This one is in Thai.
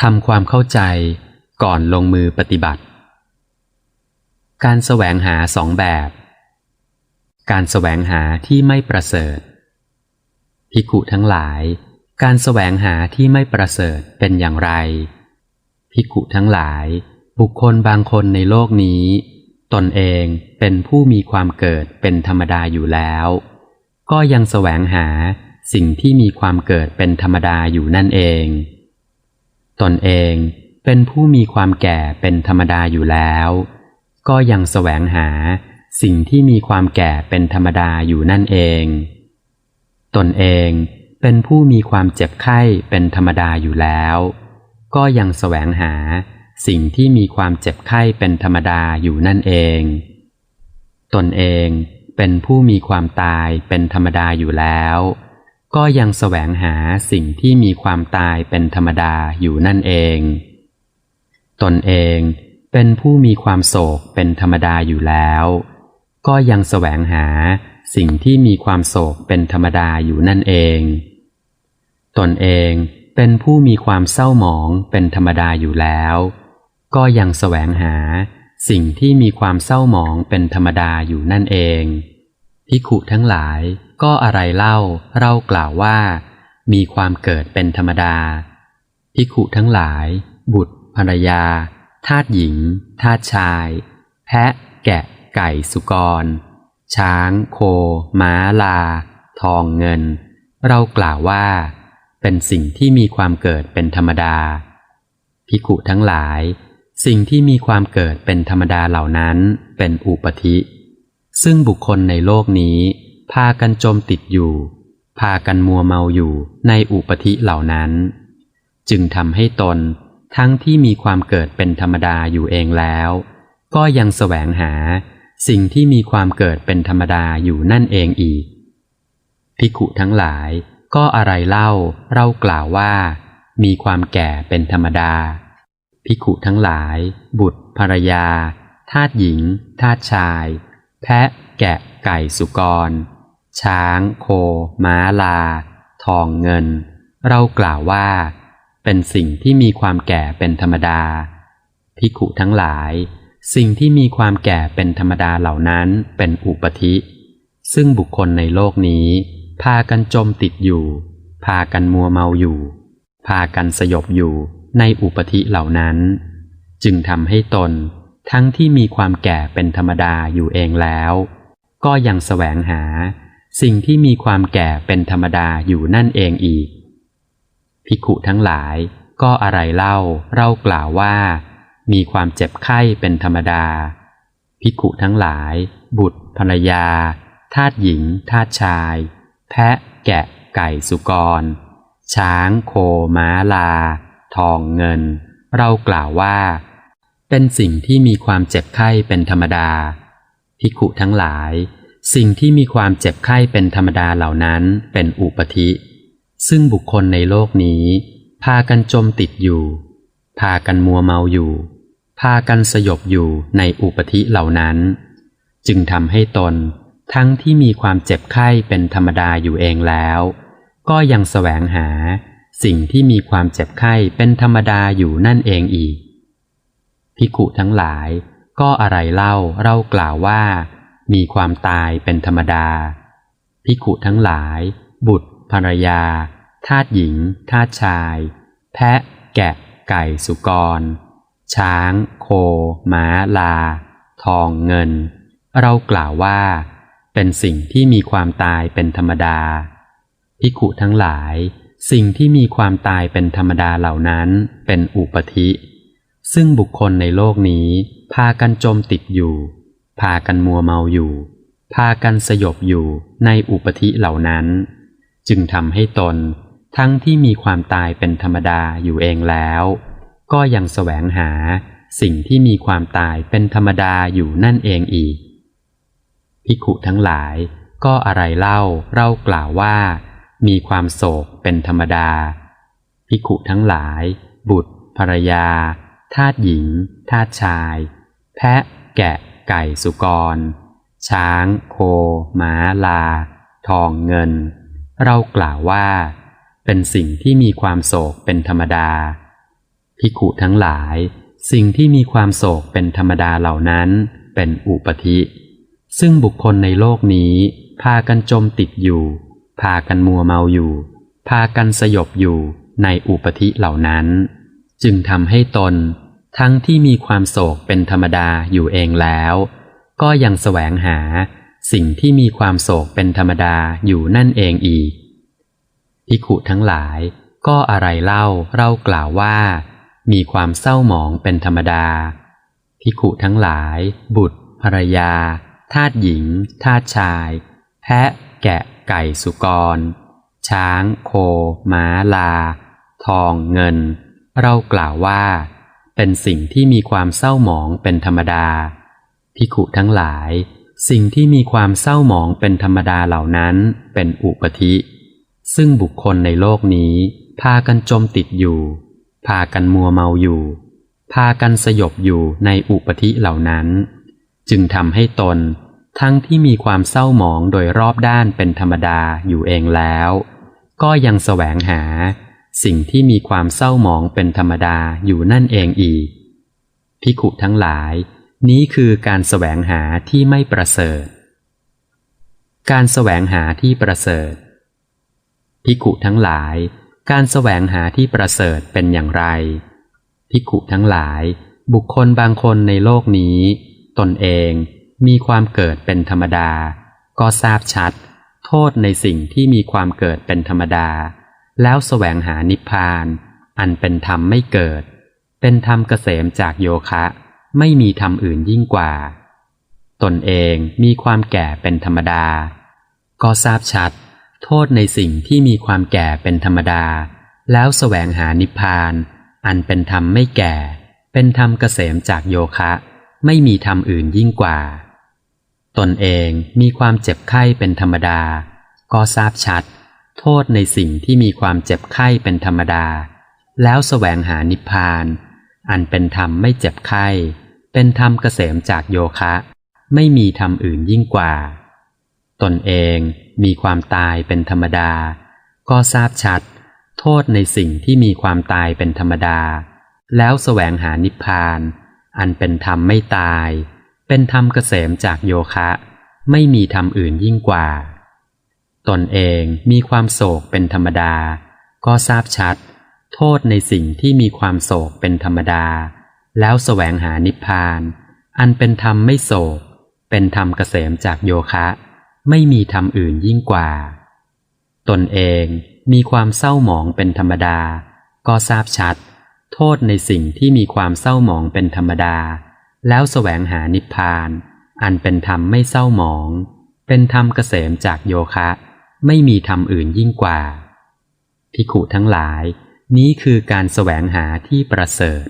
ทำความเข้าใจก่อนลงมือปฏิบัติ การแสวงหาสองแบบ การแสวงหาที่ไม่ประเสริฐภิกุทั้งหลาย การแสวงหาที่ไม่ประเสริฐเป็นอย่างไรภิกุทั้งหลาย บุคคลบางคนในโลกนี้ ตนเองเป็นผู้มีความเกิดเป็นธรรมดาอยู่แล้ว ก็ยังแสวงหาสิ่งที่มีความเกิดเป็นธรรมดาอยู่นั่นเอง ตนเองเป็นผู้มีความแก่เป็นธรรมดาอยู่แล้ว ก็ยังแสวงหาสิ่งที่มีความแก่เป็นธรรมดาอยู่นั่นเอง ตนเองเป็นผู้มีความเจ็บไข้เป็นธรรมดาอยู่แล้ว ก็ยังแสวงหาสิ่งที่มีความเจ็บไข้เป็นธรรมดาอยู่นั่นเอง ตนเองเป็นผู้มีความตายเป็นธรรมดาอยู่แล้ว ก็ยังแสวงหาสิ่งที่มีความตายเป็นธรรมดาอยู่นั่นเอง ตนเองเป็นผู้มีความโศกเป็นธรรมดาอยู่แล้ว ก็ยังแสวงหาสิ่งที่มีความโศกเป็นธรรมดาอยู่นั่นเอง ตนเองเป็นผู้มีความเศร้าหมองเป็นธรรมดาอยู่แล้ว ก็ยังแสวงหาสิ่งที่มีความเศร้าหมองเป็นธรรมดาอยู่นั่นเองพิขุทั้งหลาย ก็อะไรเล่าเรากล่าวว่า มีความเกิดเป็นธรรมดาพิขุทั้งหลาย บุตรภรรยา ทาตหญิง ทาตชาย แพะ แกะ ไก่สุกร ช้าง โค ม้าลา ทองเงิน เรากล่าวว่า เป็นสิ่งที่มีความเกิดเป็นธรรมดาพิขุทั้งหลาย สิ่งที่มีความเกิดเป็นธรรมดาเหล่านั้นเป็นอุปธิ ซึ่งบุคคลในโลกนี้ พากันจมติดอยู่ พากันมัวเมาอยู่ในอุปธิเหล่านั้น จึงทำให้ตนทั้งที่มีความเกิดเป็นธรรมดาอยู่เองแล้ว ก็ยังแสวงหาสิ่งที่มีความเกิดเป็นธรรมดาอยู่นั่นเองอีกพิกุทั้งหลายก็อะไรเล่าเรากล่าวว่า มีความแก่เป็นธรรมดาพิกุทั้งหลาย บุตรภรรยา ทาตหญิง ทาตชาย แพะ แกะ ไก่สุกร ช้าง โค ม้าลา ทองเงิน เรากล่าวว่า เป็นสิ่งที่มีความแก่เป็นธรรมดาพิกุทั้งหลาย สิ่งที่มีความแก่เป็นธรรมดาเหล่านั้นเป็นอุปธิ ซึ่งบุคคลในโลกนี้ พากันจมติดอยู่ พากันมัวเมาอยู่ พากันสยบอยู่ในอุปธิเหล่านั้น จึงทำให้ตนทั้งที่มีความแก่เป็นธรรมดาอยู่เองแล้ว ก็ยังแสวงหา สิ่งที่มีความแก่เป็นธรรมดาอยู่นั่นเองอีก ภิกขุทั้งหลายก็อะไรเล่าเรากล่าวว่า มีความเจ็บไข้เป็นธรรมดา ภิกขุทั้งหลาย บุตรภรรยาทาตหญิงทาตชาย แพะแกะ ไก่สุกร ช้าง โคม้าลา ทองเงิน เรากล่าวว่า เป็นสิ่งที่มีความเจ็บไข้เป็นธรรมดาภิกขุทั้งหลาย สิ่งที่มีความเจ็บไข้เป็นธรรมดาเหล่านั้นเป็นอุปธิ ซึ่งบุคคลในโลกนี้ พากันจมติดอยู่ พากันมัวเมาอยู่ พากันสยบอยู่ในอุปธิเหล่านั้น จึงทำให้ตนทั้งที่มีความเจ็บไข้เป็นธรรมดาอยู่เองแล้ว ก็ยังแสวงหาสิ่งที่มีความเจ็บไข้เป็นธรรมดาอยู่นั่นเองอีกพิกุทั้งหลายก็อะไรเล่าเรากล่าวว่า มีความตายเป็นธรรมดา พิกุทั้งหลาย บุตรภรรยา ทาตหญิง ทาตชาย แพะ แกะ ไก่สุกร ช้าง โค ม้า ลา ทองเงิน เรากล่าวว่า เป็นสิ่งที่มีความตายเป็นธรรมดา พิกุทั้งหลาย สิ่งที่มีความตายเป็นธรรมดาเหล่านั้นเป็นอุปธิ ซึ่งบุคคลในโลกนี้พากันจมติดอยู่ พากันมัวเมาอยู่ พากันสยบอยู่ในอุปธิเหล่านั้น จึงทำให้ตนทั้งที่มีความตายเป็นธรรมดาอยู่เองแล้ว ก็ยังแสวงหาสิ่งที่มีความตายเป็นธรรมดาอยู่นั่นเองอีกภิกขุทั้งหลายก็อะไรเล่าเรากล่าวว่า มีความโศกเป็นธรรมดาภิกขุทั้งหลาย บุตรภรรยาทาตหญิงทาตชาย แพะ แกะ ไก่สุกร ช้าง โค ม้า ลา ทองเงิน เรากล่าวว่า เป็นสิ่งที่มีความโศกเป็นธรรมดาภิขุทั้งหลาย สิ่งที่มีความโศกเป็นธรรมดาเหล่านั้น เป็นอุปธิ ซึ่งบุคคลในโลกนี้ พากันจมติดอยู่ พากันมัวเมาอยู่ พากันสยบอยู่ในอุปธิเหล่านั้น จึงทำให้ตน ทั้งที่มีความโศกเป็นธรรมดาอยู่เองแล้ว ก็ยังแสวงหาสิ่งที่มีความโศกเป็นธรรมดาอยู่นั่นเองอีกภิขุทั้งหลายก็อะไรเล่าเรากล่าวว่า มีความเศร้าหมองเป็นธรรมดาภิขุทั้งหลาย บุตรภรรยา ทาสหญิง ทาสชาย แพะ แกะไก่สุกร ช้าง โค ม้าลา ทองเงิน เรากล่าวว่า เป็นสิ่งที่มีความเศร้าหมองเป็นธรรมดาภิขุทั้งหลาย สิ่งที่มีความเศร้าหมองเป็นธรรมดาเหล่านั้นเป็นอุปธิ ซึ่งบุคคลในโลกนี้ พากันจมติดอยู่ พากันมัวเมาอยู่ พากันสยบอยู่ในอุปธิเหล่านั้น จึงทำให้ตนทั้งที่มีความเศร้าหมองโดยรอบด้านเป็นธรรมดาอยู่เองแล้ว ก็ยังแสวงหา สิ่งที่มีความเศร้าหมองเป็นธรรมดาอยู่นั่นเองอีกพิขุทั้งหลาย นี้คือการแสวงหาที่ไม่ประเสริฐ การแสวงหาที่ประเสริฐพิขุทั้งหลาย การแสวงหาที่ประเสริฐเป็นอย่างไรพิขุทั้งหลาย บุคคลบางคนในโลกนี้ ตนเองมีความเกิดเป็นธรรมดา ก็ทราบชัด โทษในสิ่งที่มีความเกิดเป็นธรรมดา แล้วแสวงหานิพพาน อันเป็นธรรมไม่เกิด เป็นธรรมเกษมจากโยคะ ไม่มีธรรมอื่นยิ่งกว่า ตนเองมีความแก่เป็นธรรมดา ก็ทราบชัด โทษในสิ่งที่มีความแก่เป็นธรรมดา แล้วแสวงหานิพพาน อันเป็นธรรมไม่แก่ เป็นธรรมเกษมจากโยคะ ไม่มีธรรมอื่นยิ่งกว่า ตนเองมีความเจ็บไข้เป็นธรรมดา ก็ทราบชัด โทษในสิ่งที่มีความเจ็บไข้เป็นธรรมดา แล้วแสวงหานิพพาน อันเป็นธรรมไม่เจ็บไข้ เป็นธรรมเกษมจากโยคะ ไม่มีธรรมอื่นยิ่งกว่า ตนเองมีความตายเป็นธรรมดา ก็ทราบชัด โทษในสิ่งที่มีความตายเป็นธรรมดา แล้วแสวงหานิพพาน อันเป็นธรรมไม่ตาย เป็นธรรมเกษมจากโยคะ ไม่มีธรรมอื่นยิ่งกว่า ตนเองมีความโศกเป็นธรรมดา ก็ทราบชัด โทษในสิ่งที่มีความโศกเป็นธรรมดา แล้วแสวงหานิพพาน อันเป็นธรรมไม่โศก เป็นธรรมเกษมจากโยคะ ไม่มีธรรมอื่นยิ่งกว่า ตนเองมีความเศร้าหมองเป็นธรรมดา ก็ทราบชัด โทษในสิ่งที่มีความเศร้าหมองเป็นธรรมดา แล้วแสวงหานิพพาน อันเป็นธรรมไม่เศร้าหมอง เป็นธรรมเกษมจากโยคะ ไม่มีธรรมอื่นยิ่งกว่าพิขุทั้งหลาย นี้คือการแสวงหาที่ประเสริฐ